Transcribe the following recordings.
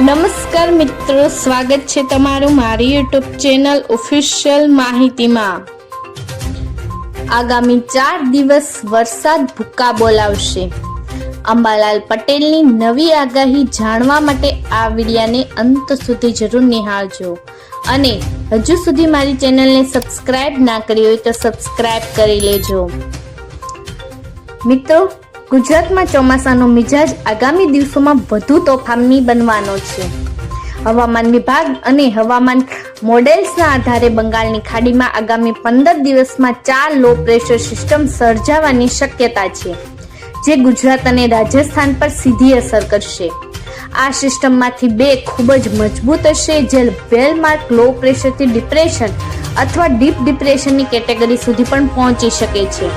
નમસ્કાર મિત્રો, સ્વાગત છે તમારું મારી યુટ્યુબ ચેનલ ઓફિશિયલ માહિતીમાં. આગામી ચાર દિવસ વરસાદ ભૂકા બોલાવશે. અંબાલાલ પટેલની નવી આગાહી જાણવા માટે આ વિડિયાને અંત સુધી જરૂર નિહાળજો. અને હજુ સુધી મારી ચેનલને સબસ્ક્રાઇબ ના કરી હોય તો સબસ્ક્રાઇબ કરી લેજો. મિત્રો ગુજરાતમાં ચોમાસાનો મિજાજ આગામી દિવસોમાં વધુ તોફાની બનવાનો છે. હવામાન વિભાગ અને હવામાન મોડેલ્સના આધારે બંગાળની ખાડીમાં આગામી પંદર દિવસમાં ચાર લો પ્રેશર સિસ્ટમ સર્જાવાની શક્યતા છે, જે ગુજરાત અને રાજસ્થાન પર સીધી અસર કરશે. આ સિસ્ટમમાંથી બે ખૂબ જ મજબૂત હશે, જે વેલમાર્ક લો પ્રેશરથી ડિપ્રેશન અથવા ડીપ ડિપ્રેશનની કેટેગરી સુધી પણ પહોંચી શકે છે.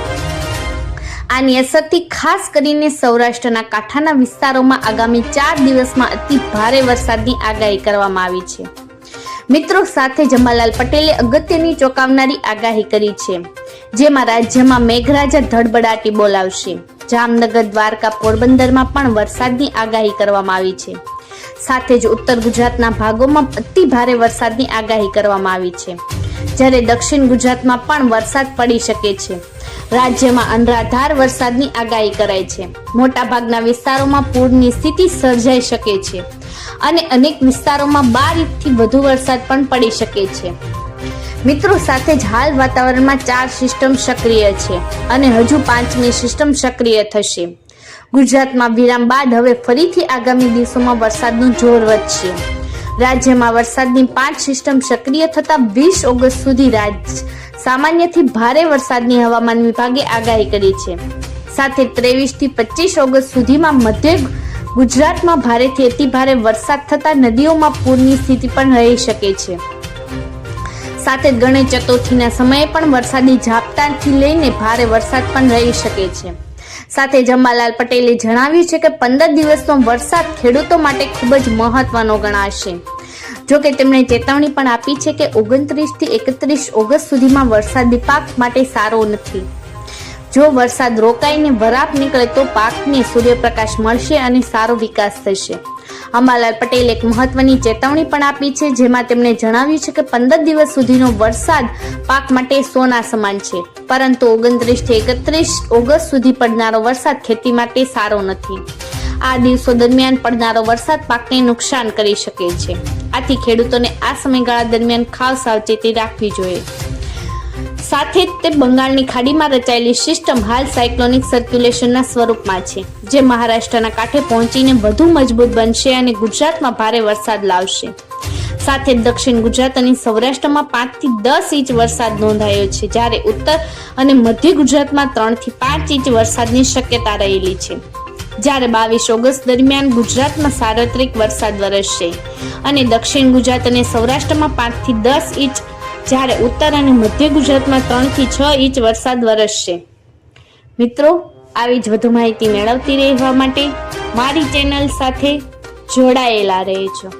આની અસરથી ખાસ કરીને સૌરાષ્ટ્રના કાંઠાના વિસ્તારોમાં આગામી ચાર દિવસમાં અતિ ભારે વરસાદની આગાહી કરવામાં આવી છે. મિત્રો સાથે જમાલાલ પટેલે અગત્યની ચોંકાવનારી આગાહી કરી છે. જેમાં રાજ્યમાં મેઘરાજા ધડબડાટી બોલાવશે. જામનગર, દ્વારકા, પોરબંદરમાં પણ વરસાદની આગાહી કરવામાં આવી છે. સાથે જ ઉત્તર ગુજરાતના ભાગોમાં અતિ ભારે વરસાદની આગાહી કરવામાં આવી છે. જ્યારે દક્ષિણ ગુજરાતમાં પણ વરસાદ પડી શકે છે. રાજ્યમાં અનરાધાર વરસાદની આગાહી કરાઈ છે. મોટાભાગના વિસ્તારોમાં પૂરની સ્થિતિ સર્જાઈ શકે છે અને અનેક વિસ્તારોમાં બાર ઇંચથી વધુ વરસાદ પણ પડી શકે છે. મિત્રો, સાથે જ હાલ વાતાવરણમાં ચાર સિસ્ટમ સક્રિય છે અને હજુ પાંચમી સિસ્ટમ સક્રિય થશે. ગુજરાતમાં વિરામ બાદ હવે ફરીથી આગામી દિવસોમાં વરસાદનું જોર વધશે રાજ્યમાં વરસાદની પાંચ સિસ્ટમ સક્રિય થતા વીસ ઓગસ્ટ સુધી રાજ્ય સામાન્યથી ભારે વરસાદની હવામાન વિભાગે આગાહી કરી છે. સાથે ત્રેવીસથી પચીસ ઓગસ્ટ સુધીમાં મધ્ય ગુજરાતમાં ભારેથી અતિ ભારે વરસાદ થતા નદીઓમાં પૂરની સ્થિતિ પણ રહી શકે છે. સાથે ગણેશ ચતુર્થીના સમયે પણ વરસાદી ઝાપટાથી લઈને ભારે વરસાદ પણ રહી શકે છે. સાથે જમાલાલ પટેલે જણાવ્યું છે કે પંદર દિવસનો વરસાદ ખેડૂતો માટે ખૂબ જ મહત્વનો ગણાશે. જો કે તેમણે ચેતવણી પણ આપી છે કે ઓગણત્રીસથી એકત્રીસ ઓગસ્ટ સુધીમાં વરસાદી પાક માટે સારો નથી. જો વરસાદ રોકાઈને વરાપ નીકળે તો પાકને સૂર્યપ્રકાશ મળશે અને સારો વિકાસ થશે. અંબાલાલ પટેલ એક મહત્વની ચેતવણી પણ આપી છે, જેમાં તેમણે જણાવ્યું છે કે પંદર દિવસ સુધીનો વરસાદ પાક માટે સોના સમાન છે. પરંતુ ઓગણત્રીસથી એકત્રીસ ઓગસ્ટ સુધી પડનારો વરસાદ ખેતી માટે સારો નથી. આ દિવસો દરમિયાન પડનારો વરસાદ પાકને નુકસાન કરી શકે છે. આથી ખેડૂતોને આ સમયગાળા દરમિયાન ખાસ સાવચેતી રાખવી જોઈએ. સાથે જ તે બંગાળની ખાડીમાં રચાયેલી સિસ્ટમ હાલ સાયક્લોનિક સર્ક્યુલેશનના સ્વરૂપમાં છે, જે મહારાષ્ટ્રના કાંઠે પહોંચીને વધુ મજબૂત બનશે અને ગુજરાતમાં ભારે વરસાદ લાવશે. સાથે દક્ષિણ ગુજરાત અને સૌરાષ્ટ્રમાં પાંચથી દસ ઇંચ વરસાદ નોંધાયો છે, જ્યારે ઉત્તર અને મધ્ય ગુજરાતમાં ત્રણથી પાંચ ઇંચ વરસાદની શક્યતા રહેલી છે. જ્યારે બાવીસ ઓગસ્ટ દરમિયાન ગુજરાતમાં સાર્વત્રિક વરસાદ વરસશે અને દક્ષિણ ગુજરાત અને સૌરાષ્ટ્રમાં પાંચથી દસ ઇંચ જ્યારે ઉત્તર અને મધ્ય ગુજરાતમાં ત્રણથી છ ઇંચ વરસાદ વરસશે. મિત્રો, આવી જ વધુ માહિતી મેળવતી રહેવા માટે મારી ચેનલ સાથે જોડાયેલા રહેજો.